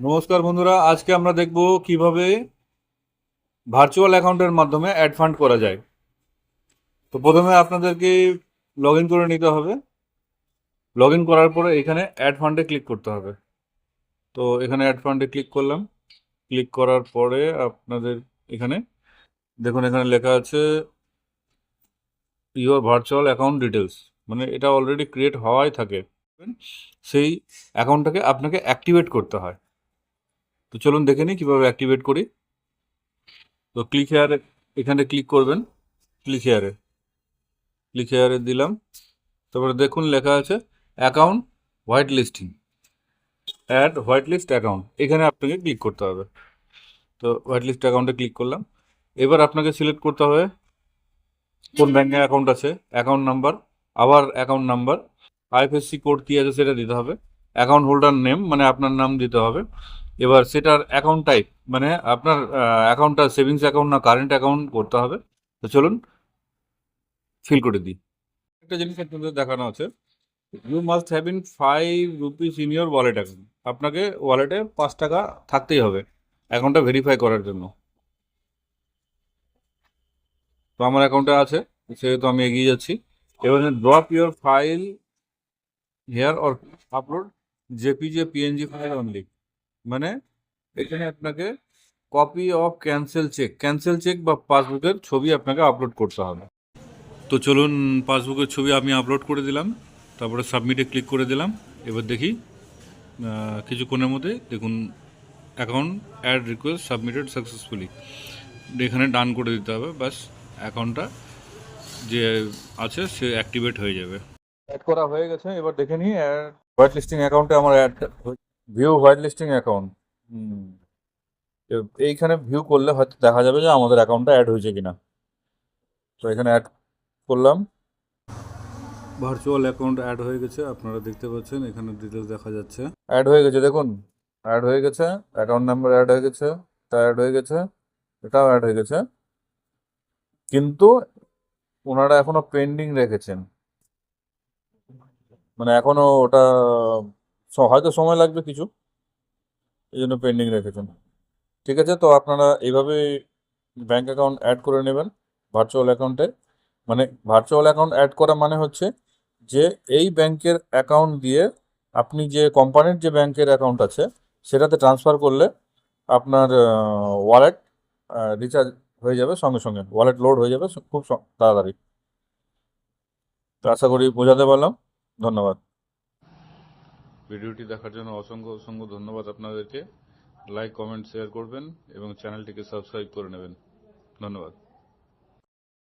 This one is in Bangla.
নমস্কার বন্ধুরা, আজকে আমরা দেখব কীভাবে ভার্চুয়াল অ্যাকাউন্টের মাধ্যমে অ্যাড ফান্ড করা যায়। তো প্রথমে আপনাদেরকে লগ করে নিতে হবে। লগ করার পরে এখানে অ্যাড ফান্ডে ক্লিক করতে হবে। তো এখানে অ্যাড ফান্ডে ক্লিক করলাম। ক্লিক করার পরে আপনাদের এখানে, দেখুন এখানে লেখা আছে ইউর ভার্চুয়াল অ্যাকাউন্ট ডিটেলস মানে এটা অলরেডি ক্রিয়েট হওয়াই থাকে। সেই অ্যাকাউন্টটাকে আপনাকে অ্যাক্টিভেট করতে হয়। তো চলুন দেখে নিই কীভাবে অ্যাক্টিভেট করি। তো ক্লিক হেয়ারে এখানে ক্লিক করবেন। ক্লিক হেয়ারে ক্লিক হেয়ারে দিলাম। তারপরে দেখুন লেখা আছে account white listing add white list account এখানে আপনাকে ক্লিক করতে হবে। তো হোয়াইট লিস্ট অ্যাকাউন্টে ক্লিক করলাম। এবার আপনাকে সিলেক্ট করতে হবে। কোন ব্যাঙ্কে অ্যাকাউন্ট আছে? অ্যাকাউন্ট নাম্বার আবার অ্যাকাউন্ট নাম্বার আইএফএসসি কোড কী আছে সেটা দিতে হবে। অ্যাকাউন্ট হোল্ডার নেম মানে আপনার নাম দিতে হবে। এবার সেটার অ্যাকাউন্ট টাইপ মানে আপনার অ্যাকাউন্টটা সেভিংস অ্যাকাউন্ট না কারেন্ট অ্যাকাউন্ট করতে হবে। তো চলুন ফিল করে দিই। একটা জিনিস আপনাদের দেখানো আছে। You must have in five rupees in your wallet account আপনাকে ওয়ালেটে পাঁচ টাকা থাকতেই হবে অ্যাকাউন্টটা ভেরিফাই করার জন্য। তো আমার অ্যাকাউন্টে আছে, সেহেতু আমি এগিয়ে যাচ্ছি। এবার drop your file here or upload JPG PNG file only মানে এখানে আপনাকে copy of cancel cheque cancel cheque বা পাসবুকের ছবি আপনাকে আপলোড করতে হবে। তো চলুন পাসবুকের ছবি আমি আপলোড করে দিলাম, তারপরে সাবমিটে ক্লিক করে দিলাম, এবার দেখি কিছুক্ষণের মধ্যে দেখুন account add request submitted successfully এখানে ডান করে দিতে হবে বাস অ্যাকাউন্টটা যে আছে সে অ্যাক্টিভেট হয়ে যাবে। অ্যাড করা হয়ে গেছে, এবার দেখে নিই হোয়াইট লিস্টিং অ্যাকাউন্টে আমার add view white listing account এইখানে ভিউ করলে হয়তো দেখা যাবে যে আমাদের অ্যাকাউন্টটা অ্যাড হয়েছে কিনা। তো এখানে অ্যাড করলাম। ভার্চুয়াল অ্যাকাউন্ট অ্যাড হয়ে গেছে আপনারা দেখতে পাচ্ছেন এখানে ডিটেলস দেখা যাচ্ছে। অ্যাড হয়ে গেছে দেখুন। অ্যাড হয়ে গেছে অ্যাকাউন্ট নাম্বার অ্যাড হয়ে গেছে এটা অ্যাড হয়ে গেছে এটাও অ্যাড হয়ে গেছে। কিন্তু ওনারা এখনও পেন্ডিং রেখেছেন। মানে এখনও ওটা হয়তো সময় লাগবে কিছু। এই জন্য পেন্ডিং রেখেছেন। ঠিক আছে, তো আপনারা এইভাবে ব্যাঙ্ক অ্যাকাউন্ট অ্যাড করে নেবেন ভার্চুয়াল অ্যাকাউন্টে মানে ভার্চুয়াল অ্যাকাউন্ট অ্যাড করা মানে হচ্ছে যে এই ব্যাংকের অ্যাকাউন্ট দিয়ে আপনি যে কোম্পানির যে ব্যাংকের অ্যাকাউন্ট আছে, সেটাতে ট্রান্সফার করলে আপনার ওয়ালেট রিচার্জ হয়ে যাবে সঙ্গে সঙ্গে। ওয়ালেট লোড হয়ে যাবে খুব তাড়াতাড়ি। তো আশা করি বোঝাতে পারলাম। ধন্যবাদ। ভিডিওটি দেখার জন্য অসংখ্য অসংখ্য ধন্যবাদ আপনাদেরকে। লাইক কমেন্ট শেয়ার করবেন এবং চ্যানেলটিকে সাবস্ক্রাইব করে নেবেন। ধন্যবাদ।